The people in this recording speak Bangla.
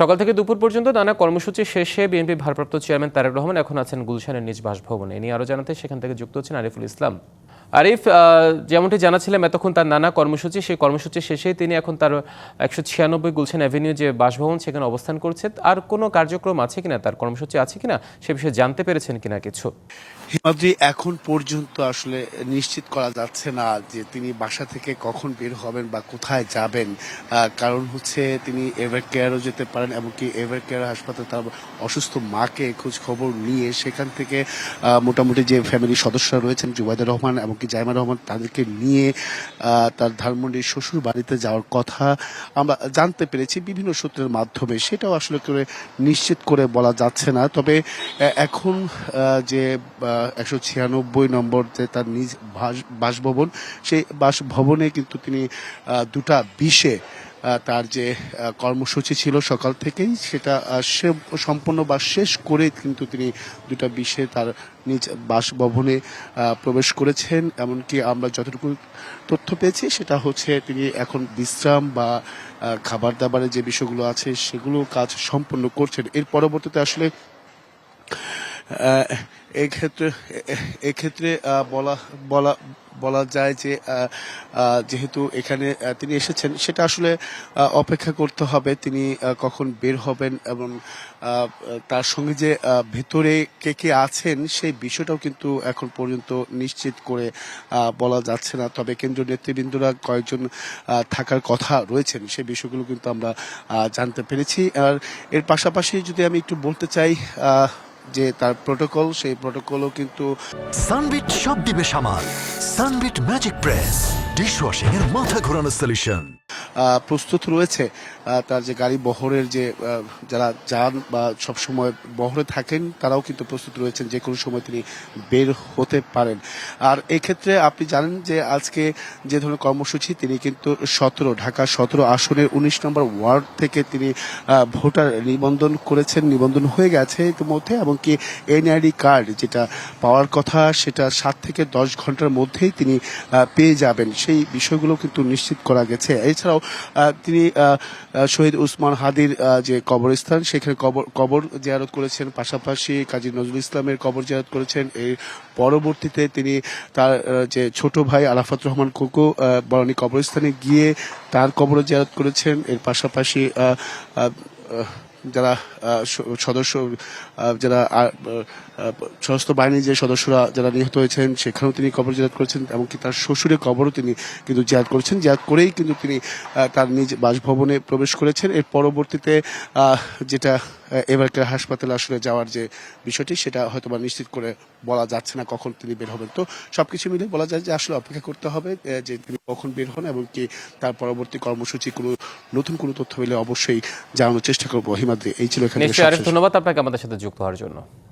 সকাল থেকে দুপুর পর্যন্ত নানা কর্মসূচি শেষে বিএনপি ভারপ্রাপ্ত চেয়ারম্যান তারেক রহমান এখন আছেন গুলশানের নিজ বাসভবনে। এ নিয়ে আরও জানাতে সেখান থেকে যুক্ত হচ্ছেন আরিফুল ইসলাম। আরিফ যেমনটি জানাচ্ছিলাম এতক্ষণ তার নানা কর্মসূচি, সেই কর্মসূচি শেষেই তিনি এখন তার একশো ছিয়ানব্বই গুলশান অ্যাভিনিউ যে বাসভবন, সেখানে অবস্থান করছে। আর কোনো কার্যক্রম আছে কিনা, তার কর্মসূচি আছে কিনা, সে বিষয়ে জানতে পেরেছেন কিনা কিছু? হিমাদ্রি, এখন পর্যন্ত আসলে নিশ্চিত করা যাচ্ছে না যে তিনি বাসা থেকে কখন বের হবেন বা কোথায় যাবেন। কারণ হচ্ছে তিনি এভার কেয়ারও যেতে পারেন, এমনকি এভার কেয়ার হাসপাতালে তার অসুস্থ মাকে খোঁজ খবর নিয়ে সেখান থেকে মোটামুটি যে ফ্যামিলির সদস্যরা রয়েছেন জুবাইদুর রহমান এমনকি জাইমা রহমান তাদেরকে নিয়ে তার ধানমন্ডির শ্বশুর বাড়িতে যাওয়ার কথা আমরা জানতে পেরেছি বিভিন্ন সূত্রের মাধ্যমে। সেটাও আসলে করে নিশ্চিত করে বলা যাচ্ছে না। তবে এখন যে একশো ছিয়ানব্বই নম্বর যে তার নিজ বাস- বাসভবন, সেই বাসভবনে কিন্তু তিনি দুটা বিশে তার যে কর্মসূচি ছিল সকাল থেকেই, সেটা সে সম্পূর্ণ বা শেষ করে কিন্তু তিনি দুটা বিশে তার নিজ বাসভবনে প্রবেশ করেছেন। এমনকি আমরা যতটুকু তথ্য পেয়েছি, সেটা হচ্ছে তিনি এখন বিশ্রাম বা খাবার দাবারের যে বিষয়গুলো আছে, সেগুলো কাজ সম্পন্ন করছেন। এর পরবর্তীতে আসলে এক্ষেত্রে এক্ষেত্রে বলা বলা বলা যায় যে যেহেতু এখানে তিনি এসেছেন, সেটা আসলে অপেক্ষা করতে হবে। তিনি কখন বের হবেন এবং তার সঙ্গে যে ভেতরে কে কে আছেন, সেই বিষয়টাও কিন্তু এখন পর্যন্ত নিশ্চিত করে বলা যাচ্ছে না। তবে কেন্দ্রীয় নেতৃবৃন্দরা কয়েকজন থাকার কথা রয়েছেন সেই বিষয়গুলো কিন্তু আমরা জানতে পেরেছি। আর এর পাশাপাশি যদি আমি একটু বলতে চাই যে তার প্রোটোকল সেই প্রোটোকলও কিন্তু সানবিট সব দিবে সামাল। সানবিট ম্যাজিক প্রেস ডিশওয়াশিং এর মাথা ঘোরানোর সলিউশন প্রস্তুত রয়েছে। তার যে গাড়ি বহরের যে যারা যান বা সবসময় বহরে থাকেন, তারাও কিন্তু প্রস্তুত রয়েছেন যে কোনো সময় তিনি বের হতে পারেন। আর এক্ষেত্রে আপনি জানেন যে আজকে যে ধরনের কর্মসূচি, তিনি কিন্তু সতেরো, ঢাকা সতেরো আসনের উনিশ নম্বর ওয়ার্ড থেকে তিনি ভোটার নিবন্ধন করেছেন, নিবন্ধন হয়ে গেছে ইতিমধ্যে, এমনকি এনআইডি কার্ড যেটা পাওয়ার কথা, সেটা সাত থেকে দশ ঘণ্টার মধ্যেই তিনি পেয়ে যাবেন। সেই বিষয়গুলো কিন্তু নিশ্চিত করা গেছে। এছাড়াও তিনি শহীদ উসমান হাদির যে কবরস্থান, সেখানে কবর কবর জিয়ারত করেছেন। পাশাপাশি কাজী নজরুল ইসলামের কবর জিয়ারত করেছেন। এর পরবর্তীতে তিনি তার যে ছোট ভাই আলাফাত রহমান কোকো বরণী কবরস্থানে গিয়ে তার কবর জিয়ারত করেছেন। এর পাশাপাশি যারা সদস্য যারা সশস্ত্র বাহিনীর যে সদস্যরা যারা নিহত হয়েছেন, সেখানেও তিনি কবর জিয়ারত করেছেন এমনকি তার শ্বশুরের কবরও তিনি কিন্তু জিয়ারত করেছেন। জিয়ারত করেই কিন্তু তিনি তার নিজ বাসভবনে প্রবেশ করেছেন। এর পরবর্তীতে যেটা এবারকার হাসপাতালে আসলে যাওয়ার যে বিষয়টি, সেটা হয়তো বা নিশ্চিত করে বলা যাচ্ছে না কখন তিনি বের হবেন। তো সবকিছু মিলে বলা যায় যে আসলে অপেক্ষা করতে হবে যে তিনি কখন বের হন এবং কি তার পরবর্তী কর্মসূচি কোনো নতুন কোনো তথ্য পেলে অবশ্যই জানানোর চেষ্টা করব। এই ছিল এখানে ধন্যবাদ আপনাকে আমাদের সাথে যুক্ত হওয়ার জন্য।